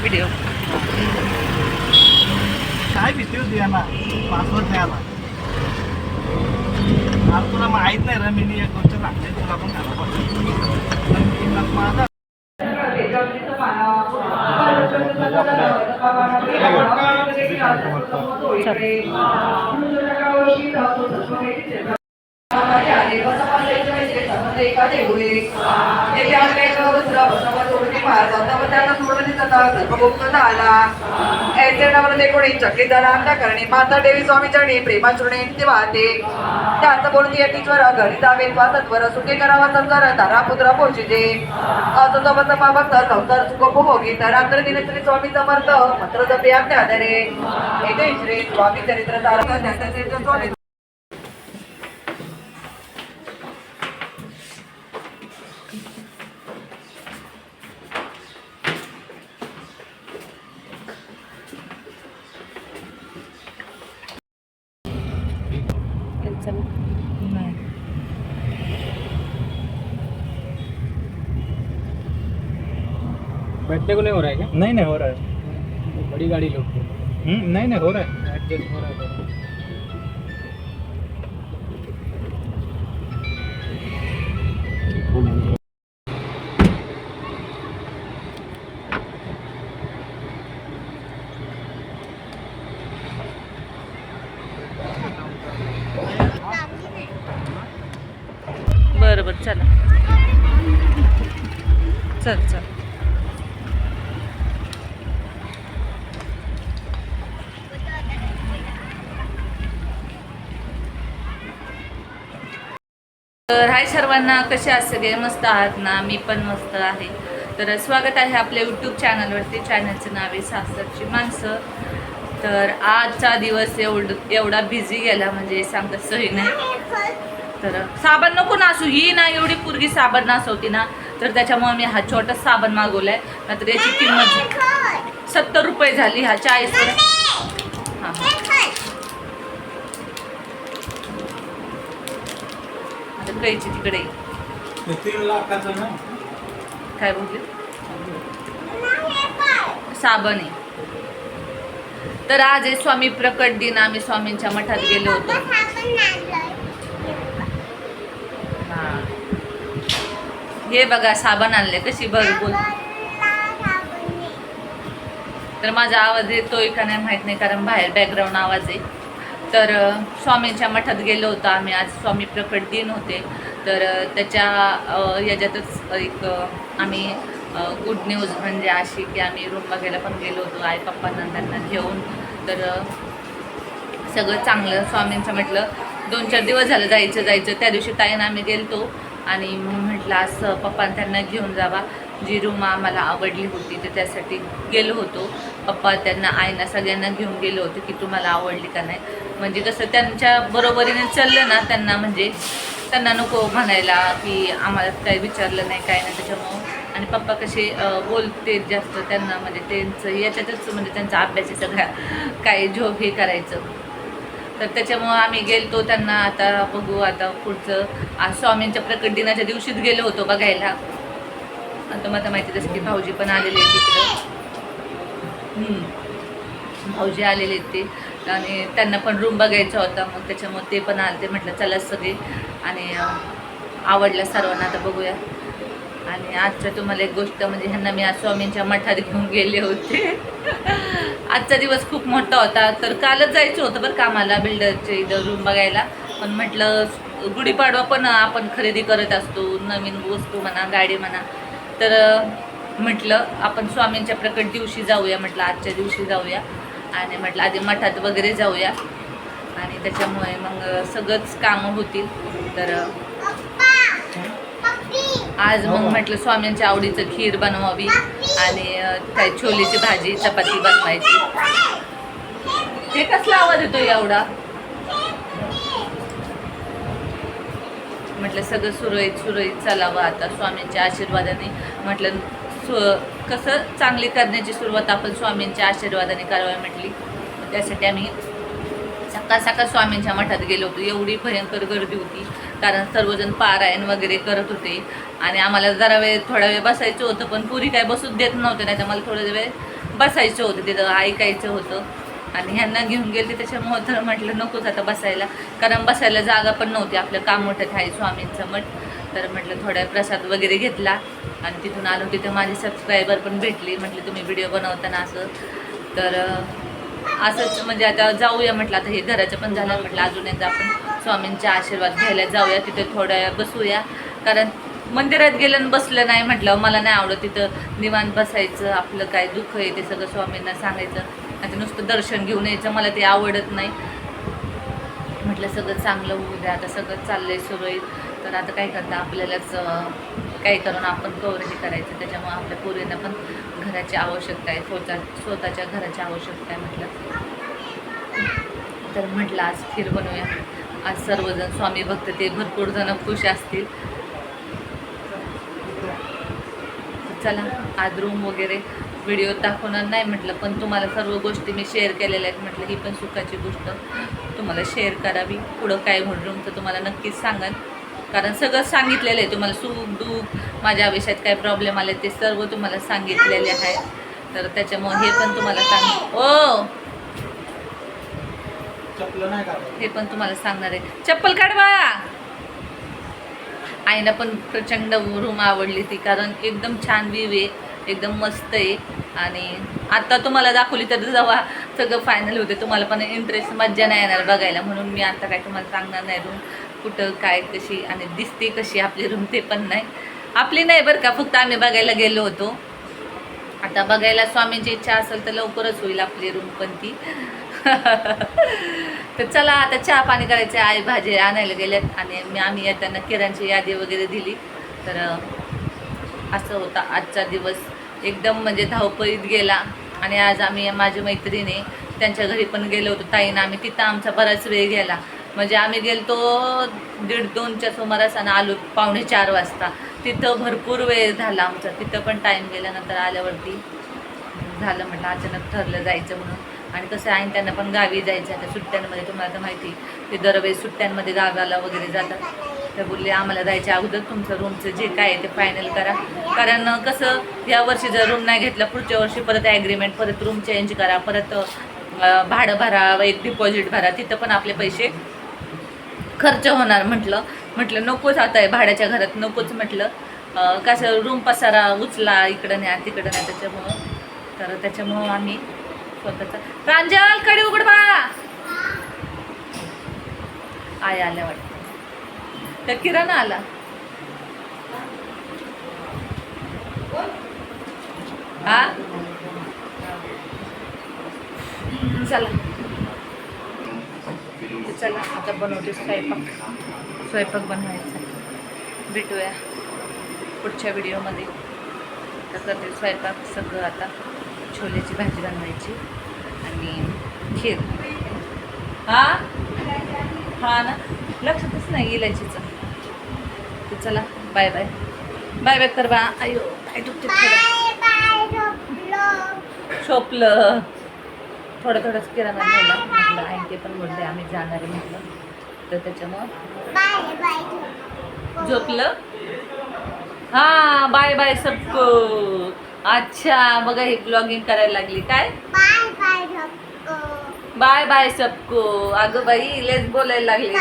Video काय भीती होती यांना पासवर्ड द्यायला आज तुला माहीत नाही रे मी एक गोष्ट सांगते तुला पण घाला म्हणजे पाहिजे माझा करणे माता देवी स्वामी चरणी प्रेमाचरणे ते वाहते. त्यात बोलती टीचवर घरी जावे स्वातत्वर सुखे करावा संसार तारा पुत्र पोषिते असं बस भक्त संसार सुख भोगी. तरांतर दिनश्री स्वामी समर्थ मंत्र जपे आपल्या आधारे. येथे श्री स्वामी चरित्र तारक स्वामी बैठने को नहीं हो रहा है क्या? नाही नाही हो रहा है। बड़ी गाड़ी लोग नाही नाही हो रहा है। एडजस्ट हो रहा है। बरं बरं चला. चल चल. तर हाय सर्वांना कसे आहात सगळे? मस्त आहात ना? मी पण मस्त आहे. तर स्वागत आहे आपल्या यूट्यूब चॅनलवरती चॅनलचं नाव आहे सासरची माणसं. तर आजचा दिवस एवढ एवढा बिझी गेला म्हणजे सांगता सही नाही. तर साबण नको नासू. ही ना एवढी पूर्वी साबण नासवती ना तर त्याच्यामुळे मी हा छोटा साबण मागवलाय. तर याची किंमत सत्तर रुपये झाली. हा चाळीस हां आता कैची तिकडे. ये. ते तीन लाखाचं ना? काय बोलले? साबण आहे. तर आज आहे स्वामी प्रकट दिन आम्ही स्वामींच्या मठात गेलो होतो. हा. बघा साबण आणले कशी बोल तर माझा आवाज येतोय का नाही माहीत नाही कारण बाहेर बॅकग्राऊंड आवाज आहे. तर स्वामींच्या मठात गेलो होतो आम्ही. आज स्वामी प्रकट दिन होते. तर त्याच्या याच्यातच एक आम्ही गुड न्यूज म्हणजे अशी की आम्ही रूम बघायला पण गेलो होतो. आई पप्पांना त्यांना घेऊन. तर सगळं चांगलं. स्वामींचं म्हटलं दोन चार दिवस झालं जायचं जायचं. त्या दिवशी ताईनं आम्ही गेलतो आणि म्हटलं असं पप्पांना त्यांना घेऊन जावा. जी रूम आम्हाला आवडली होती तर त्यासाठी गेलो होतो. पप्पा त्यांना आईना सगळ्यांना घेऊन गेलो होतो की तुम्हाला आवडली का नाही. म्हणजे कसं त्यांच्या बरोबरीने चाललं ना त्यांना म्हणजे त्यांना नको म्हणायला की आम्हाला काही विचारलं नाही काय नाही त्याच्यामुळं. आणि पप्पा कसे बोलते जास्त त्यांना म्हणजे त्यांचं याच्यातच म्हणजे त्यांचा अभ्यास आहे सगळ्या काय झोप हे करायचं. तर त्याच्यामुळं आम्ही गेलतो त्यांना. आता बघू आता पुढचं आज स्वामींच्या प्रकट दिनाच्या दिवशीच गेलो होतो बघायला. आता मला माहिती जसं की भाऊजी पण आलेले आहेत तिकडं भाऊजी आलेले आहेत ते. आणि त्यांना पण रूम बघायचा होता मग त्याच्यामुळे ते पण आले ते म्हटलं चला सगळे. आणि आवडलं सर्वांना आता बघूया. आणि आजच्या तुम्हाला एक गोष्ट म्हणजे ह्यांना मी आज स्वामींच्या मठात घेऊन गेले होते. आजचा दिवस खूप मोठा होता. तर कालच जायचं होतं बरं कामाला बिल्डरचे इथं रूम बघायला. पण म्हटलं गुढीपाडवा पण आपण खरेदी करत असतो. नवीन वस्तू म्हणा गाडी म्हणा. तर म्हटलं आपण स्वामींच्या प्रकट दिवशी जाऊया म्हटलं आजच्या दिवशी जाऊया. आणि म्हटलं आधी मठात वगैरे जाऊया. आणि त्याच्यामुळे मग सगळंच कामं होतील. तर आज मग म्हटलं स्वामींच्या आवडीचं खीर बनवावी. आणि काय छोलेची भाजी चपाती बनवायची. हे कसला आवाज येतो एवढा? म्हटलं सगळं सुरळीत सुरळीत चालावं आता स्वामींच्या आशीर्वादाने. म्हटलं सु कसं चांगली करण्याची सुरुवात आपण स्वामींच्या आशीर्वादाने करावी? म्हटली. त्यासाठी आम्ही सकाळ सकाळ स्वामींच्या मठात गेलो होतो. एवढी भयंकर गर्दी होती कारण सर्वजण पारायण वगैरे करत होते. आणि आम्हाला जरा वेळ थोडा वेळ बसायचं होतं पण पुरी काय बसूच देत नव्हते नाही तर मला थोडा वेळ बसायचं होतं तिथं ऐकायचं होतं. आणि ह्यांना घेऊन गेले त्याच्यामुळं तर म्हटलं नकोच आता बसायला. कारण बसायला जागा पण नव्हती आपलं काम मोठं आहे स्वामींचं मठ. तर म्हटलं थोडा प्रसाद वगैरे घेतला आणि तिथून आलो तिथं माझे सबस्क्रायबर पण भेटली म्हटले तुम्ही व्हिडिओ बनवताना असं. तर असंच म्हणजे आता जाऊया म्हटलं आता हे घराचं पण झालं म्हटलं अजून एकदा आपण स्वामींचा आशीर्वाद घ्यायला जाऊया तिथे थोड्या बसूया. कारण मंदिरात गेलं आणि बसलं नाही म्हटलं मला नाही आवडत तिथं निवांत बसायचं आपलं काय दुःख आहे ते सगळं स्वामींना सांगायचं. आता नुसतं दर्शन घेऊन यायचं मला ते आवडत नाही. म्हटलं सगळं चांगलं होऊ द्या आता सगळं चाललंय सुरळीत तर आता काय करता आपल्यालाच काही करून आपण कवर हे करायचं त्याच्यामुळे आपल्या पोरींना पण घराची आवश्यकता आहे स्वतः स्वतःच्या घराची आवश्यकता आहे म्हटलं. तर म्हटलं आज खीर बनवूया. आज सर्वजण स्वामी भक्त ते भरपूर जण खुश असतील. चला आज रूम वगैरे व्हिडिओ दाखवणार नाही म्हटलं पण तुम्हाला सर्व गोष्टी मी शेअर केलेल्या आहेत म्हटलं ही पण सुखाची गोष्ट. तुम्हाला शेअर करावी पुढं काय होईल रूमचं तुम्हाला नक्कीच सांगाल कारण सगळं सांगितलेलं आहे तुम्हाला सुख दुःख माझ्या आयुष्यात काय प्रॉब्लेम आले ते सर्व तुम्हाला सांगितलेले आहे. तर त्याच्यामुळे हे पण तुम्हाला सांग ओ! हे पण तुम्हाला सांगणार आहे. चप्पल काढवा! आईला पण प्रचंड रूम आवडली ती कारण एकदम छान व्ह्यू आहे. एकदम मस्त आहे. आणि आता तुम्हाला दाखवली तर जेव्हा सगळं फायनल होते. तुम्हाला पण इंटरेस्ट मज्जा नाही येणार बघायला. म्हणून मी आता काय तुम्हाला सांगणार नाही रूम कुठं काय कशी आणि दिसते कशी आपली रूम ते पण नाही. आपली नाही बरं का. फक्त आम्ही बघायला गेलो होतो. आता बघायला स्वामींची इच्छा असेल तर लवकरच होईल आपली रूम पण ती. तर चला आता चहा पाणी करायचे आई भाजी आणायला गेल्यात आणि मी आम्ही येताना किराणची यादी वगैरे दिली. तर असं होता आजचा दिवस. एकदम म्हणजे धावपळीत गेला. आणि आज आम्ही माझी मैत्रिणी त्यांच्या घरी पण गेलो होतो. ताईनं आम्ही तिथं आमचा बराच वेळ गेला. म्हणजे आम्ही गेलतो दीड दोनच्या सुमारास आणि आलो पावणे चार वाजता. तिथं भरपूर वेळ झाला आमचा. तिथं पण टाईम गेल्यानंतर आल्यावरती झालं म्हटलं अचानक ठरलं जायचं म्हणून. आणि कसं आहे त्यांना पण गावी जायचं आता सुट्ट्यांमध्ये तुम्हाला तर माहिती ते दरवेळेस सुट्ट्यांमध्ये गावाला वगैरे जातात. तर बोलले आम्हाला जायच्या अगोदर तुमचं रूमचं जे काय आहे ते फायनल करा. कारण कसं या वर्षी जर रूम नाही घेतला पुढच्या वर्षी परत ॲग्रीमेंट परत रूम चेंज करा परत भाडं भरा एक डिपॉझिट भरा तिथं पण आपले पैसे खर्च होणार म्हटलं. म्हटलं नकोच आता आहे भाड्याच्या घरात नकोच म्हटलं. कसं रूम पसारा उचला इकडं नाही तिकडं नाही त्याच्यामुळं. तर त्याच्यामुळं आम्ही स्वतःचा. प्रांजलकडे उघड बा. आय आल्या वाटतं तर किराणा आला. हा? चला. चला आता बनवते स्वयंपाक. स्वयंपाक बनवायचा. भेटूया पुढच्या व्हिडिओमध्ये. तर करते स्वयंपाक सगळं आता. छोल्याची भाजी बनवायची आणि खीर. हा? हा ना? लक्षातच नाही इलायचीचं. चला बाय बाय बाय बाय कर बा अयो काय दुखते थोडं. शोपलं थोडं थोडंच किराणा नेला म्हटलं ते पण बोलले आम्ही जाणार आहे म्हटलं. तर त्याच्यामुळं झोपलं. हा बाय बाय सबको. अच्छा बघा ही ब्लॉगिंग करायला लागली. काय? बाय बाय सबको. अगं बाई लेच बोलायला लागली.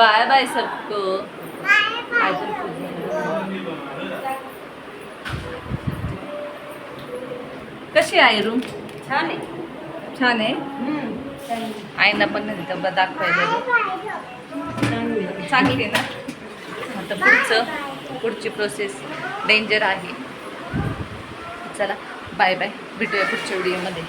बाय बाय सबको अजून पूजन. कशी आहे रूम छान आहे. छान आहे? आईना पण नाही तिथं दाखवायला. चांगली ना? आता पुढचं पुढची प्रोसेस डेंजर आहे. चला बाय बाय भेटूया पुढच्या व्हिडिओमध्ये